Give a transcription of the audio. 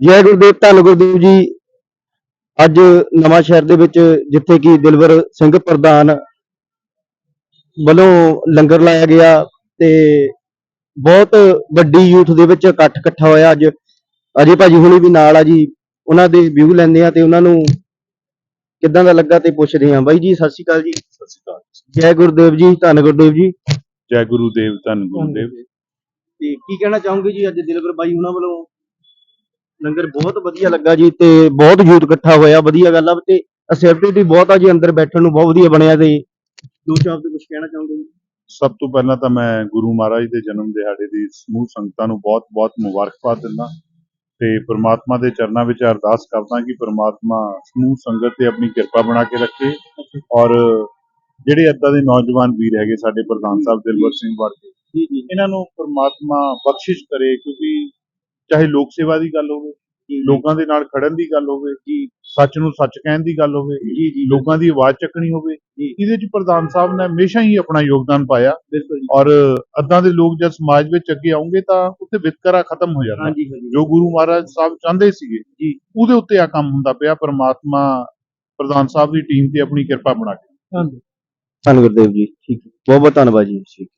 ਜੈ ਗੁਰਦੇਵ ਧੰਨ ਗੁਰਦੇਵ ਜੀ। ਅੱਜ ਨਵਾਂ ਸ਼ਹਿਰ ਦੇ ਵਿੱਚ ਜਿੱਥੇ ਕਿ ਦਿਲਵਰ ਸਿੰਘ ਪ੍ਰਧਾਨ ਵੱਲੋਂ ਲੰਗਰ ਲਾਇਆ ਗਿਆ ਤੇ ਬਹੁਤ ਵੱਡੀ ਯੂਥ ਦੇ ਵਿੱਚ ਇਕੱਠ ਇਕੱਠਾ ਹੋਇਆ ਅੱਜ। ਅਜੇ ਭਾਜੀ ਹੁਣੀ ਵੀ ਨਾਲ ਆ ਜੀ। ਉਹਨਾਂ ਦੇ ਵਿਊ ਲੈਂਦੇ ਆ ਤੇ ਉਹਨਾਂ ਨੂੰ ਕਿੱਦਾਂ ਦਾ ਲੱਗਾ ਤੇ ਪੁੱਛਦੇ ਆ। ਬਾਈ ਜੀ ਸਤਿ ਸ਼੍ਰੀ ਅਕਾਲ ਜੀ। ਸਤਿ ਸ਼੍ਰੀ ਅਕਾਲ ਜੈ। ਗੁਰਦੇਵ ਜੀ ਧੰਨ ਗੁਰਦੇਵ ਜੀ। ਜੈ ਗੁਰੂ ਦੇਵ ਧੰਨ ਗੁਰੂਦੇਵ ਤੇ ਕੀ ਕਹਿਣਾ ਚਾਹੋਗੇ ਜੀ ਅੱਜ ਦਿਲਵਰ ਬਾਈ ਉਹਨਾਂ ਵੱਲੋਂ? ਲੰਗਰ ਬਹੁਤ ਵਧੀਆ ਲੱਗਾ ਜੀ ਤੇ ਬਹੁਤ ਯੂਥ ਇਕੱਠਾ ਹੋਇਆ ਵਧੀਆ ਗੱਲ ਆ ਤੇ ਅਸੈਪਟਿਵ ਬਹੁਤ ਆ ਜੀ ਅੰਦਰ ਬੈਠਣ ਨੂੰ ਬਹੁਤ ਵਧੀਆ ਬਣਿਆ ਤੇ ਦੋ ਸ਼ਬਦ ਕੁਝ ਕਹਿਣਾ ਚਾਹੋਗੇ ਜੀ? ਸਭ ਤੋਂ ਪਹਿਲਾਂ ਤਾਂ ਮੈਂ ਗੁਰੂ ਮਹਾਰਾਜ ਦੇ ਜਨਮ ਦਿਹਾੜੇ ਦੀ ਸਮੂਹ ਸੰਗਤਾਂ ਨੂੰ ਬਹੁਤ-ਬਹੁਤ ਮੁਬਾਰਕਬਾਦ ਦਿੰਦਾ ਤੇ ਪ੍ਰਮਾਤਮਾ ਦੇ ਚਰਨਾਂ ਵਿੱਚ ਅਰਦਾਸ ਕਰਦਾ ਕਿ ਪ੍ਰਮਾਤਮਾ ਸਮੂਹ ਸੰਗਤ ਤੇ ਆਪਣੀ ਕਿਰਪਾ ਬਣਾ ਕੇ ਰੱਖੇ ਔਰ ਜਿਹੜੇ ਅੱਦਾ ਦੇ ਨੌਜਵਾਨ ਵੀਰ ਹੈਗੇ ਸਾਡੇ ਪ੍ਰਧਾਨ ਸਾਹਿਬ ਦਿਲਵਰ ਸਿੰਘ ਵਰਗੇ ਜੀ ਜੀ। ਇਹਨਾਂ ਨੂੰ ਪ੍ਰਮਾਤਮਾ ਬਖਸ਼ਿਸ਼ ਕਰੇ ਕਿਉਂਕਿ ਚਾਹੇ ਲੋਕ ਸੇਵਾ ਦੀ ਗੱਲ ਹੋਵੇ ਲੋਕਾਂ ਦੇ ਨਾਲ ਖੜਨ ਦੀ ਗੱਲ ਹੋਵੇ ਜੀ। ਸੱਚ ਨੂੰ ਸੱਚ ਕਹਿਣ ਦੀ ਗੱਲ ਹੋਵੇ ਜੀ ਜੀ ਲੋਕਾਂ ਦੀ ਆਵਾਜ਼ ਚੱਕਣੀ ਹੋਵੇ ਜੀ। ਇਹਦੇ ਚ ਪ੍ਰਧਾਨ ਸਾਹਿਬ ਨੇ ਹਮੇਸ਼ਾ ਹੀ ਆਪਣਾ ਯੋਗਦਾਨ ਪਾਇਆ। ਬਿਲਕੁਲ ਜੀ। ਔਰ ਅੱਦਾਂ ਦੇ ਲੋਕ ਜਦ ਸਮਾਜ ਵਿੱਚ ਅੱਗੇ ਆਉਂਗੇ ਤਾਂ ਉੱਥੇ ਵਿਤਕਰਾ ਖਤਮ ਹੋ ਜਾਂਦਾ। ਜੋ ਗੁਰੂ ਮਹਾਰਾਜ ਸਾਹਿਬ ਚਾਹੁੰਦੇ ਸੀਗੇ ਜੀ। ਉਹਦੇ ਉੱਤੇ ਆ ਕੰਮ ਹੁੰਦਾ ਪਿਆ ਪ੍ਰਮਾਤਮਾ ਪ੍ਰਧਾਨ ਸਾਹਿਬ ਦੀ ਟੀਮ ਤੇ ਆਪਣੀ ਕਿਰਪਾ ਬਣਾ ਕੇ। ਧੰਨ ਗੁਰਦੇਵ ਜੀ ਠੀਕ ਬਹੁਤ ਬਹੁਤ ਧੰਨਵਾਦ ਜੀ ਠੀਕ